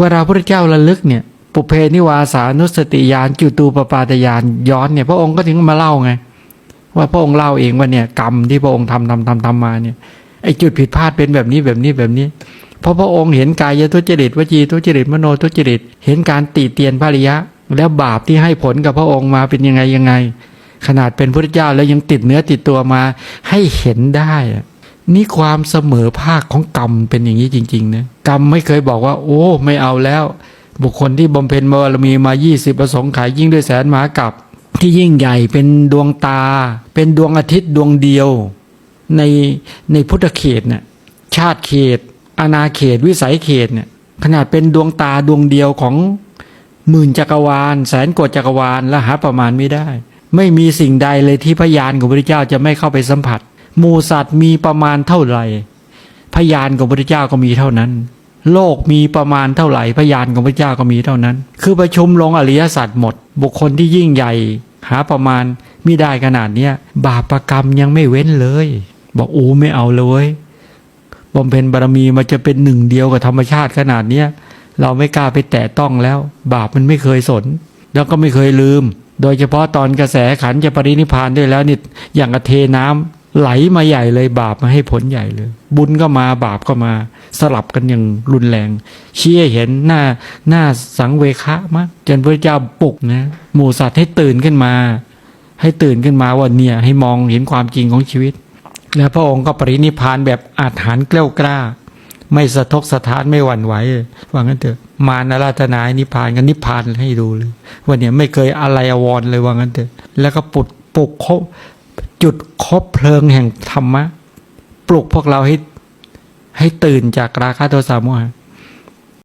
เวลาพระเจ้าระลึกเนี่ย ปุเพนิวาสานุสติยานจุตูปปาตยานย้อนเนี่ย พระองค์ก็ถึงมาเล่าไง ว่าพระองค์เล่าเองว่าเนี่ยกรรมที่พระองค์ทำทำทำทำมาเนี่ยไอ้จุดผิดพลาดเป็นแบบนี้แบบนี้แบบนี้เพราะพระองค์เห็นกายทุจริตวจีทุจริตมโนทุจริต เห็นการตีเตียนภริยะ แล้วบาปที่ให้ผลกับพระองค์มาเป็นยังไงยังไง ขนาดเป็นพระเจ้าแล้วยังติดเนื้อติดตัวมาให้เห็นได้ นี่ความเสมอภาคของกรรมเป็นอย่างนี้จริงๆนะกรรมไม่เคยบอกว่า โอ้ ไม่เอาแล้ว บุคคลที่บำเพ็ญบารมีมา20ประสงค์ขายยิ่งด้วยแสนมหากับที่ยิ่งใหญ่เป็นดวงตา เป็นดวงอาทิตย์ดวงเดียว ในในพุทธเขตเนี่ยชาติเขต อาณาเขตวิสัยเขตเนี่ยขนาดเป็นดวงตาดวงเดียวของหมื่นจักรวาล แสนกว่าจักรวาลและหาประมาณไม่ได้ ไม่มีสิ่งใดเลยที่พยานของพระเจ้าจะไม่เข้าไปสัมผัส มูสัตว์มีประมาณเท่าไหร่ พยานของพระเจ้าก็มีเท่านั้น โลกมีประมาณเท่าไหร่ พยานของพระเจ้าก็มีเท่านั้น คือประชุมลงอริยสัจหมด บุคคลที่ยิ่งใหญ่ หาประมาณไม่ได้ขนาดเนี้ยบาปรกรรมยังไม่เว้นเลย บอกอูไม่เอาเลยบำเพ็ญบารมีมันจะเป็นหนึ่งเดียวกับธรรมชาติขนาดเนี้ยเราไม่กล้าไปแตะต้องแล้ว บาปมันไม่เคยสน แล้วก็ไม่เคยลืม โดยเฉพาะตอนกระแสขันจะปรินิพานด้วยแล้วนี่อย่างกระเทน้ำ ไหลมาใหญ่เลยบาปมาให้ผลใหญ่เลย บุญก็มาบาปก็มาสลับกันอย่างรุนแรงเชี้ให้เห็นหน้าหน้าสังเวคะมากจนพระเจ้าปลุกนะหมู่สัตว์ให้ตื่นขึ้นมา ให้ตื่นขึ้นมาว่าเนี่ยให้มองเห็นความจริงของชีวิต แล้วพระองค์ก็ปรินิพานแบบอาถรรพ์เกล้ากล้า ไม่สะทกสะท้านไม่หวั่นไหวว่างั้นเถอะมารอาราธนาให้นิพานกันนิพานให้ดูเลยว่าเนี่ยไม่เคยอะไรอาวรเลยว่างั้นเถอะแล้วก็ปลุกปลุกคบ จุดคบเพลิงแห่งธรรมะ ปลุกพวกเราให้ให้ตื่นจากราคะโทสะโมหะ